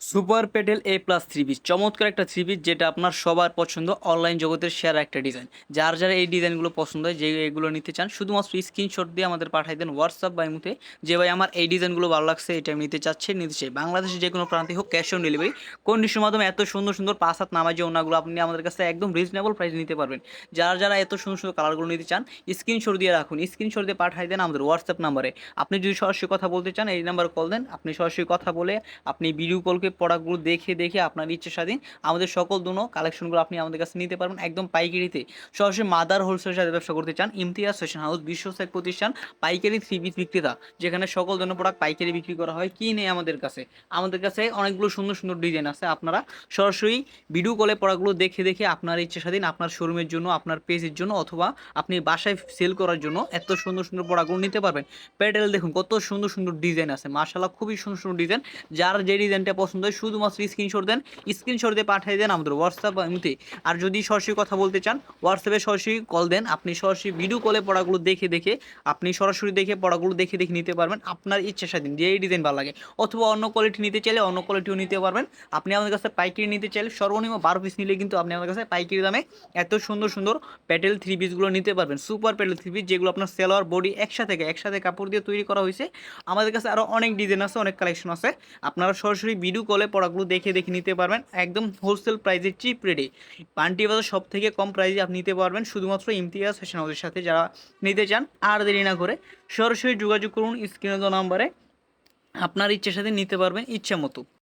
Super petal A plus three piece. চমৎকার একটা three piece যেটা আপনার সবার পছন্দ। অনলাইন জগতের সেরা একটা ডিজাইন। যার যারা এই ডিজাইনগুলো পছন্দ হয় যে এগুলো নিতে চান, শুধুমাত্র স্ক্রিনশট দিয়ে আমাদের পাঠাই দেন হোয়াটসঅ্যাপ বা ইমুতে যে ভাই, আমার এই ডিজাইনগুলো ভালো লাগছে, এটা আমি নিতে চাচ্ছি, নিতে চাই। বাংলাদেশের যে কোনো প্রান্তে হোক ক্যাশ অন ডেলিভারি কন্ডিশনের মাধ্যমে এত সুন্দর সুন্দর পাঁচ হাত নামাজ যে ওনাগুলো আপনি আমাদের কাছে একদম রিজনেবল প্রাইস নিতে পারবেন। যারা যারা এত সুন্দর সুন্দর কালারগুলো নিতে চান স্ক্রিনশট দিয়ে রাখুন। স্ক্রিনশট দিয়ে পাঠাই দেন আমাদের হোয়াটসঅ্যাপ নাম্বারে আপনি যদি সরাসরি কথা বলতে চান, এই নাম্বারে কল দেন। আপনি সরাসরি কথা বলে আপনি ভিডিও কলকে প্রোডাক্টগুলো দেখে দেখে আপনার ইচ্ছে স্বাধীন। আমাদের সকল দুনো কালেকশনগুলো আপনি আমাদের কাছে নিতে পারবেন একদম পাইকারিতে। সরাসরি মাদার হোলসেলের সাথে ব্যবসা করতে চান, ইমতিয়াজ ফ্যাশন হাউস বিশ্বস্ত এক প্রতিষ্ঠান, পাইকারি থ্রি পিস বিক্রেতা, যেখানে সকল ধরনের প্রোডাক্ট পাইকারি বিক্রি করা হয়, কি নেই আমাদের কাছে? আমাদের কাছে অনেকগুলো সুন্দর সুন্দর ডিজাইন আছে, আপনারা সরাসরি ভিডিও কলে প্রোডাক্টগুলো দেখে দেখে আপনার ইচ্ছে স্বাধীন, আপনার শোরুমের জন্য, আপনার পেজের জন্য, অথবা আপনি বাসায় সেল করার জন্য এত সুন্দর সুন্দর প্রোডাক্টগুলো নিতে পারবেন। প্যাডেল দেখুন, কত সুন্দর সুন্দর ডিজাইন আছে মার্শাল্লাহ খুবই সুন্দর সুন্দর ডিজাইন যার যে ডিজাইনটা পছন্দ হয়, শুধুমাত্র স্ক্রিনশট দেন স্ক্রিনশট দিয়ে পাঠিয়ে দেন আমাদের হোয়াটসঅ্যাপ এমনিতে আর যদি সরাসরি কথা বলতে চান হোয়াটসঅ্যাপে সরাসরি কল দেন, আপনি সরাসরি ভিডিও কলে পড়াগুলো দেখে দেখে, আপনি সরাসরি দেখে পড়াগুলো দেখে দেখে নিতে পারবেন, আপনার ইচ্ছা স্বাধীন যে এই ডিজাইন ভালো লাগে। অথবা অন্য কোয়ালিটি নিতে চাইলে অন্য কোয়ালিটিও নিতে পারবেন। আপনি আমাদের কাছে পাইকারি নিতে চাইলে সর্বনিম্ন বারো পিস নিলে কিন্তু আপনি আমাদের কাছে পাইকারি দামে এত সুন্দর সুন্দর প্যাটেল থ্রি পিসগুলো নিতে পারবেন। সুপার প্যাটেল থ্রি পিস যেগুলো আপনার সেলোয়ার বডি একসাথে একসাথে কাপড় দিয়ে তৈরি করা হয়েছে। আমাদের কাছে আরও অনেক ডিজাইন আছে, অনেক কালেকশন আছে। আপনারা সরাসরি ভিডিও কলে পড়াগুলো দেখে দেখে নিতে পারবেন। একদম হোলসেল প্রাইসে চিপ রেটে পান্টি বাজার সব থেকে কম প্রাইসে আপনি নিতে পারবেন, শুধুমাত্র ইমতিয়াজ ফ্যাশন হাউসের সাথে যারা নিতে চান, আর দেরি না করে সরাসরি যোগাযোগ করুন স্ক্রিনে দেওয়া নাম্বারে আপনার ইচ্ছার সাথে নিতে পারবেন ইচ্ছে মতো।